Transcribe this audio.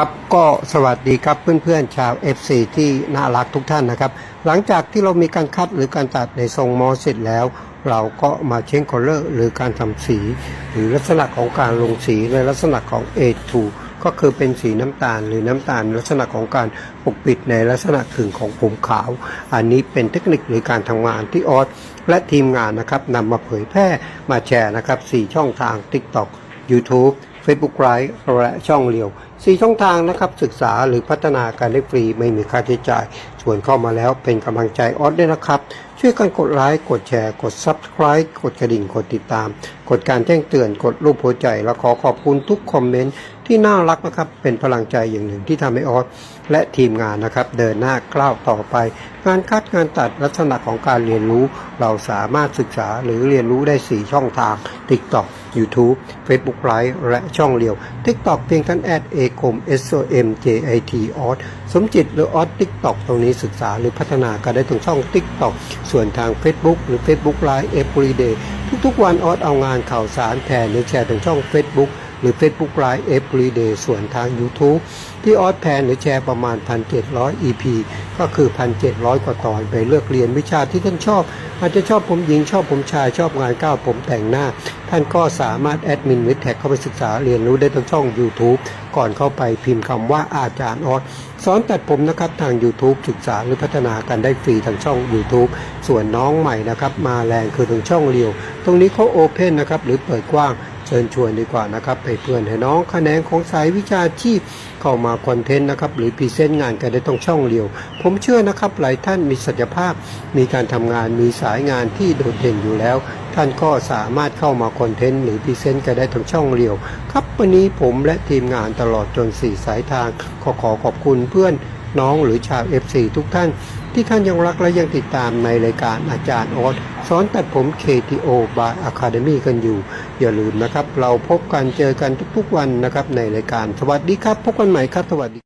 ครับก็สวัสดีครับเพื่อนๆชาว FC ที่น่ารักทุกท่านนะครับ หลังจากที่เรามีการคัดหรือการตัดในทรงมอเสร็จแล้ว เราก็มาเช็คคอลเลอร์หรือการทำสี หรือลักษณะของการลงสีในลักษณะของ A2 ก็คือเป็นสีน้ำตาลหรือน้ำตาลลักษณะของการปกปิดในลักษณะขึงของผมขาว อันนี้เป็นเทคนิคหรือการทำงานที่ออสและทีมงานนะครับนำมาเผยแพร่มาแชร์นะครับ4ช่องทาง TikTok YouTube Facebook Live และช่องเรียว 4 ช่องทางนะครับ ศึกษาหรือพัฒนาการได้ฟรีไม่มีค่าใช้จ่ายส่วนเข้ามาแล้วเป็นกำลังใจออสด้วยนะครับ ช่วยกันกดไลค์กดแชร์ กด Subscribe กดกระดิ่ง กดติดตาม กดการแจ้งเตือนกดรูปหัวใจ และขอขอบคุณทุกคอมเมนต์ที่น่ารักนะครับ เป็นพลังใจอย่างหนึ่งที่ทำให้ออสและทีมงานนะครับ เดินหน้าก้าวต่อไป งานคัดงานตัดลักษณะของการเรียนรู้ เราสามารถศึกษาหรือเรียนรู้ได้ 4 ช่องทาง TikTok YouTube Facebook Live และช่องเรียว TikTok เพียงท่านแอดเอคม S O M J I T ออสสมจิตหรือออส TikTok ตรงนี้ศึกษาหรือพัฒนาก็ได้ตรงช่อง TikTok ส่วนทาง Facebook หรือ Facebook Live Everyday ทุกๆวันออสเอางานข่าวสารแทนหรือแชร์ตรงช่อง Facebook หรือ Facebook Live Everyday ส่วนทาง YouTube ที่ออสแพนหรือแชร์ประมาณ 1,700 EP ก็คือ 1,700 กว่าตอนไปเลือกเรียนวิชาที่ท่านชอบ อาจจะชอบผมหญิงชอบผมชายชอบงานก้าวผมแต่งหน้า ท่านก็สามารถแอดมินวิดแท็กเข้าไปศึกษาเรียนรู้ได้ทางช่อง YouTube ก่อนเข้าไปพิมพ์คำว่าอาจารย์ออสสอนตัดผมนะครับทาง YouTube ศึกษาหรือพัฒนากันได้ฟรีทางช่อง YouTube ส่วนน้องใหม่นะครับมาแรงคือทางช่องเรียว ตรงนี้เขาโอเพนนะครับหรือเปิดกว้าง เชิญชวนดีกว่านะครับให้เพื่อนให้น้องคะแนนของสายวิชาชีพเข้ามาคอนเทนต์นะครับหรือพรีเซนต์งานกันได้ตรงช่องเรียว ผมเชื่อนะครับหลายท่านมีศักยภาพ มีการทำงานมีสายงานที่โดดเด่นอยู่แล้ว ท่านก็สามารถเข้ามาคอนเทนต์หรือพรีเซนต์กันได้ทางช่องเรียว ครับวันนี้ผมและทีมงานตลอดจน4สายทางขอขอขอบคุณเพื่อน น้องหรือชาว FC ทุกท่าน ที่ท่านยังรักและยังติดตามในรายการอาจารย์ออสสอนตัดผม KTO by Academy กันอยู่ อย่าลืมนะครับ เราพบกันเจอกันทุกๆวันนะครับในรายการสวัสดีครับ พบกันใหม่ครับสวัสดี